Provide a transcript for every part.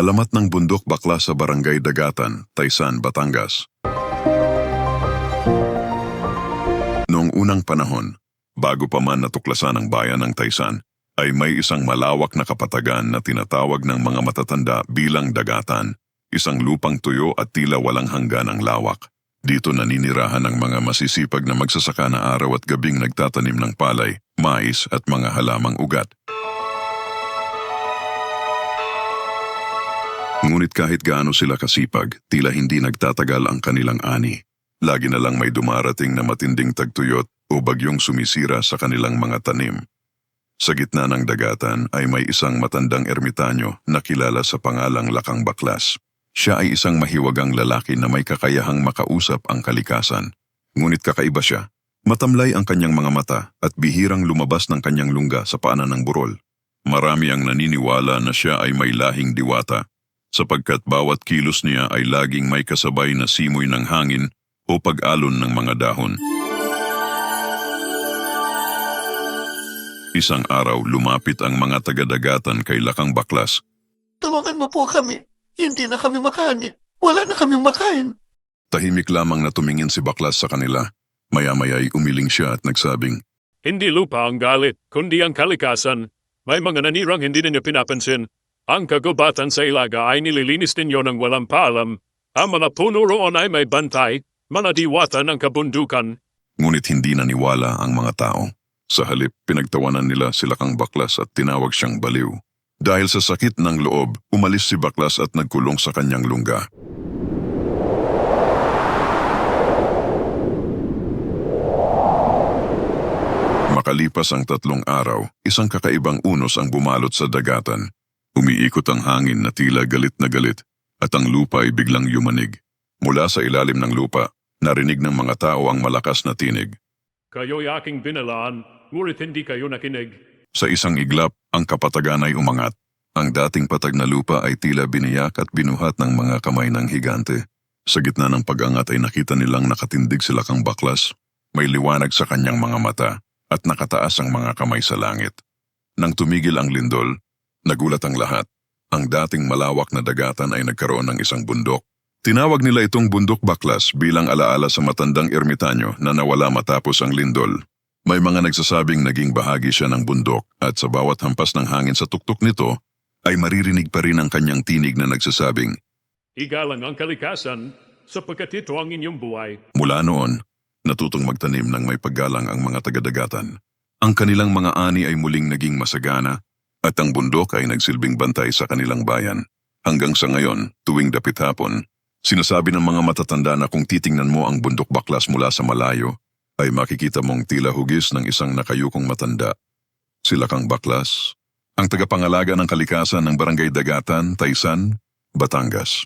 Alamat ng bundok bakla sa Barangay Dagatan, Taysan, Batangas. Noong unang panahon, bago pa man natuklasan ang bayan ng Taysan, ay may isang malawak na kapatagan na tinatawag ng mga matatanda bilang Dagatan, isang lupang tuyo at tila walang hanggan ang lawak. Dito naninirahan ang mga masisipag na magsasaka na araw at gabing nagtatanim ng palay, mais at mga halamang ugat. Ngunit kahit gaano sila kasipag, tila hindi nagtatagal ang kanilang ani. Lagi na lang may dumarating na matinding tagtuyot o bagyong sumisira sa kanilang mga tanim. Sa gitna ng dagatan ay may isang matandang ermitanyo na kilala sa pangalang Lakang Baklas. Siya ay isang mahiwagang lalaki na may kakayahang makausap ang kalikasan. Ngunit kakaiba siya. Matamlay ang kanyang mga mata at bihirang lumabas ng kanyang lungga sa paanan ng burol. Marami ang naniniwala na siya ay may lahing diwata sapagkat bawat kilos niya ay laging may kasabay na simoy ng hangin o pag-alon ng mga dahon. Isang araw lumapit ang mga taga-dagatan kay Lakang Baklas. Tulungan mo po kami. Hindi na kami makain. Wala na kami makain. Tahimik lamang na tumingin si Baklas sa kanila. Maya-maya ay umiling siya at nagsabing, Hindi lupa ang galit, kundi ang kalikasan. May mga nanirang hindi ninyo pinapansin. Ang kagubatan sa ilaga ay nililinis ninyo ng walang paalam. Ang mga puno roon ay may bantay, mga diwata ng kabundukan. ngunit hindi naniwala ang mga tao. Sa halip, pinagtawanan nila sila kang Baklas at tinawag siyang baliw. Dahil sa sakit ng loob, umalis si Baklas at nagkulong sa kanyang lungga. Makalipas ang tatlong araw, isang kakaibang unos ang bumalot sa dagatan. Umiikot ang hangin na tila galit na galit at ang lupa ay biglang yumanig. Mula sa ilalim ng lupa, narinig ng mga tao ang malakas na tinig. Kayo'y aking binalaan, ngunit hindi kayo nakinig. Sa isang iglap, ang kapatagan ay umangat. Ang dating patag na lupa ay tila biniyak at binuhat ng mga kamay ng higante. Sa gitna ng pag-angat ay nakita nilang nakatindig sila kang baklas. May liwanag sa kanyang mga mata at nakataas ang mga kamay sa langit. Nang tumigil ang lindol, nagulat ang lahat. Ang dating malawak na dagatan ay nagkaroon ng isang bundok. Tinawag nila itong bundok baklas bilang alaala sa matandang ermitanyo na nawala matapos ang lindol. May mga nagsasabing naging bahagi siya ng bundok at sa bawat hampas ng hangin sa tuktok nito ay maririnig pa rin ang kanyang tinig na nagsasabing, Igalang ang kalikasan, sapagkat ito ang inyong buhay. Mula noon, natutong magtanim ng may paggalang ang mga tagadagatan. Ang kanilang mga ani ay muling naging masagana at ang bundok ay nagsilbing bantay sa kanilang bayan. Hanggang sa ngayon, tuwing dapit hapon, sinasabi ng mga matatanda na kung titingnan mo ang bundok baklas mula sa malayo, ay makikita mong tila hugis ng isang nakayukong matanda. Sila kang baklas, ang tagapangalaga ng kalikasan ng Barangay Dagatan, Taysan, Batangas.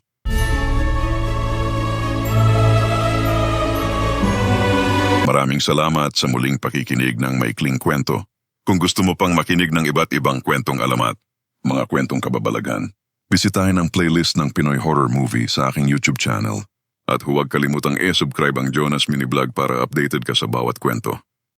Maraming salamat sa muling pakikinig ng Maikling Kwento. Kung gusto mo pang makinig ng iba't ibang kwentong alamat, mga kwentong kababalagan, bisitahin ang playlist ng Pinoy Horror Movie sa aking YouTube channel. At huwag kalimutang e-subscribe ang Jonas Mini Vlog para updated ka sa bawat kwento.